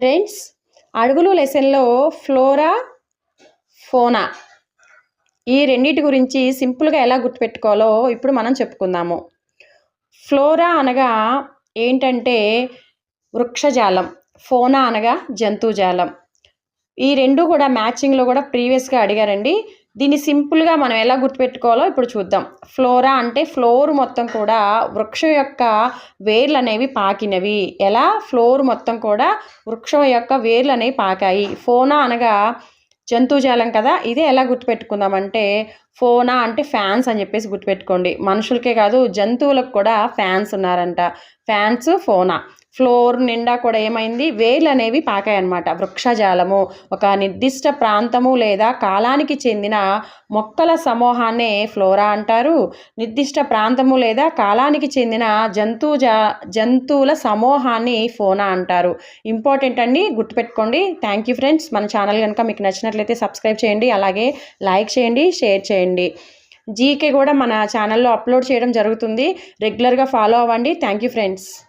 Friends అడుగులు లెసన్లో flora ఫోనా? ఈ రెండింటి గురించి సింపుల్గా ఎలా గుర్తుపెట్టుకోవాలో ఇప్పుడు మనం చెప్పుకుందాము. ఫ్లోరా అనగా ఏంటంటే వృక్షజాలం ఫోనా అనగా జంతుజాలం. ఈ రెండు కూడా మ్యాచింగ్లో కూడా ప్రీవియస్గా అడిగారండి. దీన్ని సింపుల్గా మనం ఎలా గుర్తుపెట్టుకోవాలో ఇప్పుడు చూద్దాం. ఫ్లోరా అంటే ఫ్లోర్ మొత్తం కూడా వృక్షం యొక్క వేర్లు అనేవి పాకినవి. ఎలా? ఫ్లోర్ మొత్తం కూడా వృక్షం యొక్క వేర్లు అనేవి పాకాయి. ఫోనా అనగా జంతుజాలం కదా? ఇదే ఎలా గుర్తుపెట్టుకుందామంటే ఫోనా అంటే ఫ్యాన్స్ అని చెప్పేసి గుర్తుపెట్టుకోండి. మనుషులకే కాదు జంతువులకు కూడా ఫ్యాన్స్ ఉన్నారంట. ఫ్యాన్స్ ఫోనా. ఫ్లోర్ నిండా కూడా ఏమైంది? వేలు అనేవి పాకాయన్నమాట. వృక్షజాలము. ఒక నిర్దిష్ట ప్రాంతము లేదా కాలానికి చెందిన మొక్కల సమూహాన్నే ఫ్లోరా అంటారు. నిర్దిష్ట ప్రాంతము లేదా కాలానికి చెందిన జంతు జంతువుల సమూహాన్ని ఫోనా అంటారు. ఇంపార్టెంట్ అండి గుర్తుపెట్టుకోండి. Thank you friends. మన ఛానల్ కనుక మీకు నచ్చినట్లయితే సబ్స్క్రైబ్ చేయండి. అలాగే లైక్ చేయండి షేర్ చేయండి. జీకే కూడా మన ఛానల్లో అప్లోడ్ చేయడం జరుగుతుంది. రెగ్యులర్గా ఫాలో అవ్వండి. Thank you friends.